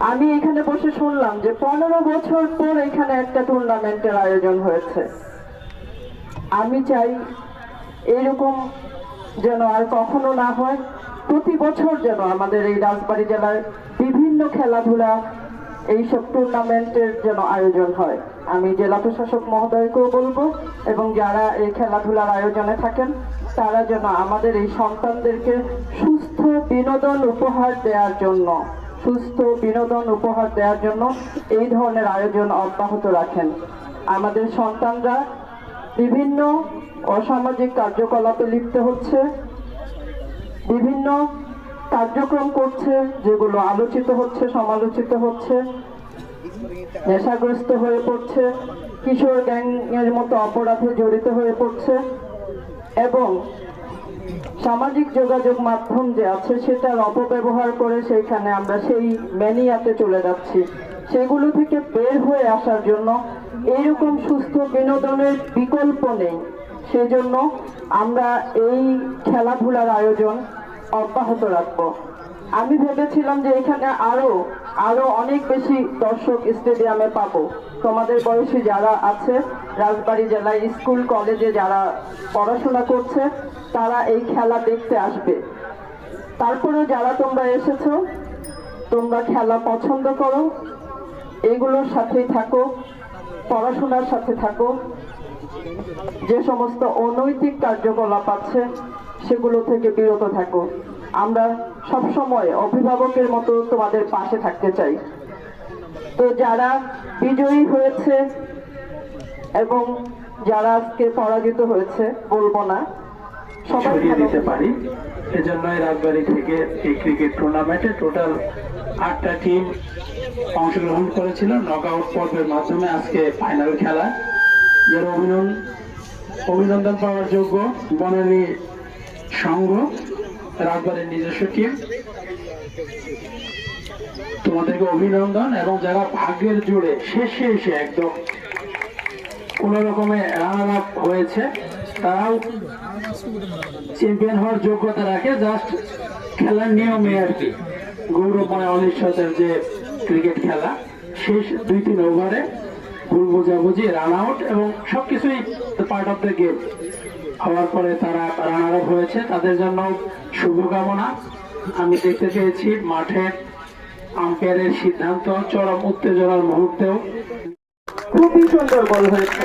আমি এখানে বসে শুনলাম যে পনেরো বছর পর এখানে একটা টুর্নামেন্টের আয়োজন হয়েছে। আমি চাই এরকম যেন আর কখনো না হয়, প্রতি বছর যেন আমাদের এই রাজবাড়ি জেলার বিভিন্ন খেলাধুলা, এইসব টুর্নামেন্টের যেন আয়োজন হয়। আমি জেলা প্রশাসক মহোদয়কেও বলব, এবং যারা এই খেলাধুলার আয়োজনে থাকেন, তারা যেন আমাদের এই সন্তানদেরকে সুস্থ বিনোদন উপহার দেওয়ার জন্য সুস্থ বিনোদন উপহার দেওয়ার জন্য এই ধরনের আয়োজন অব্যাহত রাখেন। আমাদের সন্তানরা বিভিন্ন অসামাজিক কার্যকলাপে লিপ্ত হচ্ছে, বিভিন্ন কার্যক্রম করছে যেগুলো আলোচিত হচ্ছে, সমালোচিত হচ্ছে, নেশাগ্রস্ত হয়ে পড়ছে, কিশোর গ্যাংয়ের মতো অপরাধে জড়িত হয়ে পড়ছে এবং সামাজিক যোগাযোগ মাধ্যম যে আছে সেটার অপব্যবহার করে সেইখানে আমরা সেই ম্যানিয়াতে চলে যাচ্ছি। সেগুলো থেকে বের হয়ে আসার জন্য এইরকম সুস্থ বিনোদনের বিকল্প নেই। সেজন্য আমরা এই খেলাধুলার আয়োজন অব্যাহত রাখব। আমি ভেবেছিলাম যে এখানে আরও আরও অনেক বেশি দর্শক স্টেডিয়ামে পাবো। তোমাদের বয়সী যারা আছে, রাজবাড়ী জেলায় স্কুল, কলেজে যারা পড়াশোনা করছে, তারা এই খেলা দেখতে আসবে। তারপরে যারা তোমরা এসেছ, তোমরা খেলা পছন্দ করো। এগুলোর সাথেই থাকো, পড়াশোনার সাথে থাকো। যে সমস্ত অনৈতিক কার্যকলাপ আছে, সেগুলো থেকে বিরত থাকো। আমরা সব সময় অভিভাবকের মতো তোমাদের পাশে থাকতে চাই। তো যারা বিজয়ী হয়েছে এবং যারা আজকে পরাজিত হয়েছে বলব না। ছড়িয়ে দিতে পারি। এজন্য এই রাজবাড়ি থেকে এই ক্রিকেট টুর্নামেন্টে টোটাল আটটা টিম অংশগ্রহণ করেছিল। নক আউট পর্বের মাধ্যমে আজকে ফাইনাল খেলা। যার অভিনন্দন অভিনন্দন পাওয়ার যোগ্য বনানী সংঘ। রাজবাড়ির নিজস্ব টিম তোমাদেরকে অভিনন্দন এবং যারা ভাগ্যের জুড়ে শেষে এসে একদম কোন রকমে রানার আপ হয়েছে, তারাও চ্যাম্পিয়ন হওয়ার যোগ্যতা রাখে। জাস্ট খেলার নিয়মে আর কি। গৌরবময় অনিশ্চয়তার যে ক্রিকেট খেলা, শেষ দুই তিন ওভারে ভুল বোঝাবুঝি রান আউট এবং সবকিছুই পার্ট অফ দ্য গেম হওয়ার পরে তারা রানার হয়েছে। তাদের জন্য শুভকামনা। আমি দেখতে পেয়েছি মাঠের আম্পায়ারের সিদ্ধান্ত, চরম উত্তেজনার মুহূর্তেও। খুবই সুন্দর বল হয়েছে।